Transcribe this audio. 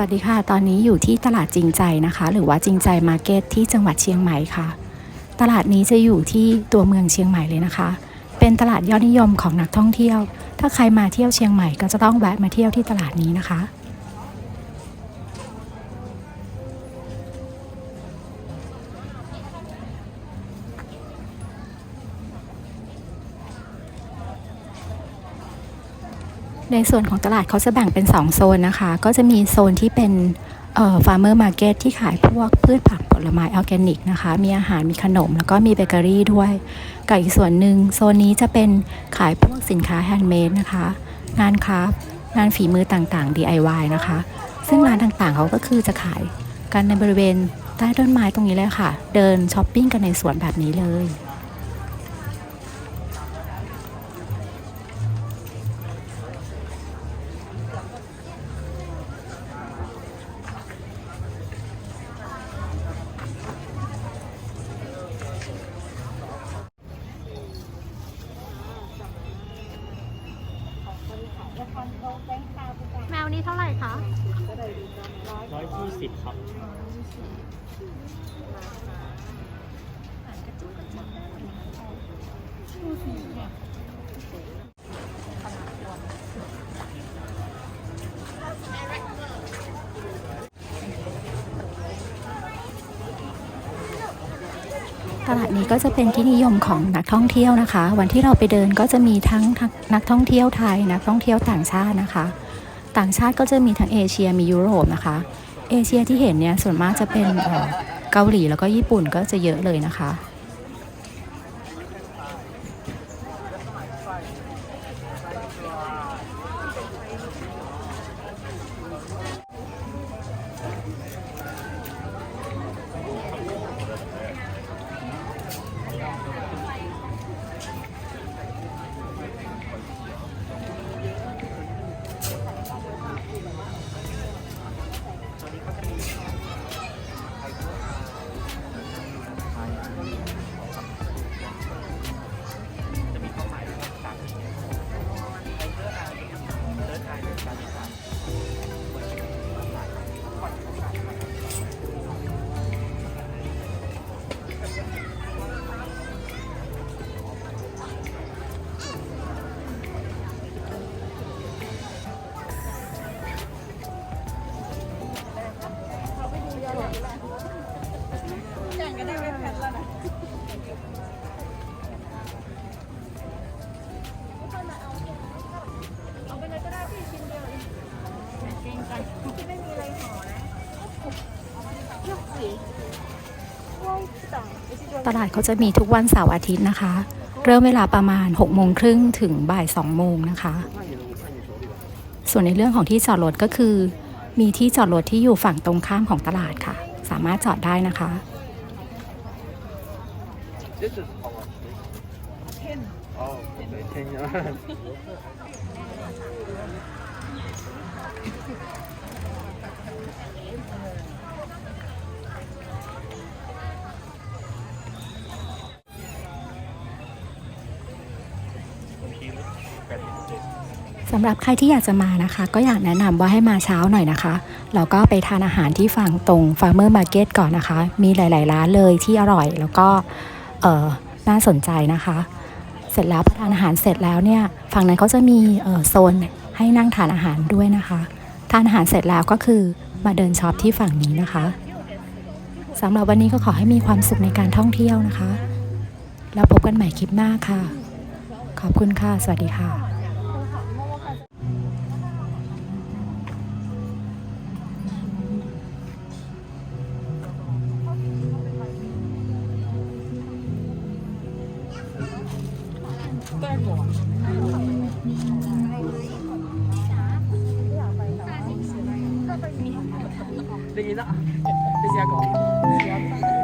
วัสดีค่ะ ตอนนี้อยู่ที่ตลาดจริงใจนะคะ หรือว่าจริงใจมาร์เก็ตที่จังหวัดเชียงใหม่ค่ะ ตลาดนี้จะอยู่ที่ตัวเมืองเชียงใหม่เลยนะคะ เป็นตลาดยอดนิยมของนักท่องเที่ยว ถ้าใครมาเที่ยวเชียงใหม่ก็จะต้องแวะมาเที่ยวที่ตลาดนี้นะคะ ในส่วนของตลาดเขาจะแบ่งเป็น 2 โซนนะคะ ก็จะมีโซนที่เป็นเอ่อฟาร์มเมอร์มาร์เก็ตที่ขายพวกพืชผักผลไม้ออร์แกนิกนะคะ มีอาหารมีขนม แล้วก็มีเบเกอรี่ด้วย กับอีกส่วนหนึ่งโซนนี้จะเป็นขายพวกสินค้าแฮนด์เมดนะคะ งานคราฟต์งานฝีมือต่างๆ DIY นะคะ ซึ่งร้านต่างๆเขาก็คือจะขายกันในบริเวณใต้ต้นไม้ตรงนี้เลยค่ะ เดินช้อปปิ้งกันในสวนแบบนี้เลย แมวนี้เท่าไหร่คะร้อยยี่สิบครับตลาดนี้ก็จะเป็นที่นิยมของนักท่องเที่ยวนะคะ วันที่เราไปเดินก็จะมีทั้งทั้งนักท่องเที่ยวไทยนักท่องเที่ยวต่างชาตินะคะ ต่างชาติก็จะมีทั้งเอเชียมียุโรปนะคะ เอเชียที่เห็นเนี่ยส่วนมากจะเป็นเกาหลีแล้วก็ญี่ปุ่นก็จะเยอะเลยนะคะ ตลาดเขาจะมีทุกวันเสาร์อาทิตย์นะคะ เริ่มเวลาประมาณ6โมงครึ่งถึงบ่าย2โมงนะคะ ส่วนในเรื่องของที่จอดรถก็คือ มีที่จอดรถที่อยู่ฝั่งตรงข้ามของตลาดค่ะ สามารถจอดได้นะคะ This is how much? Ten. Oh, okay, ten สำหรับใครที่อยากจะมานะคะ ก็อยากแนะนำว่าให้มาเช้าหน่อยนะคะแล้วก็ไปทานอาหารที่ฝั่งตรง Farmer Market ก่อนนะคะ มีหลาย ๆ ร้านเลยที่อร่อย แล้วก็เออน่าสนใจนะคะ เสร็จแล้วพอทานอาหารเสร็จแล้วเนี่ยฝั่งนั้นเขาจะมีเออโซนให้นั่งทานอาหารด้วยนะคะทานอาหารเสร็จแล้วก็คือมาเดินช็อปที่ฝั่งนี้นะคะสำหรับวันนี้ก็ขอให้มีความสุขในการท่องเที่ยวนะคะ แล้วพบกันใหม่คลิปหน้าค่ะ ขอบคุณค่ะ สวัสดีค่ะ Tingin na. Kasi ako.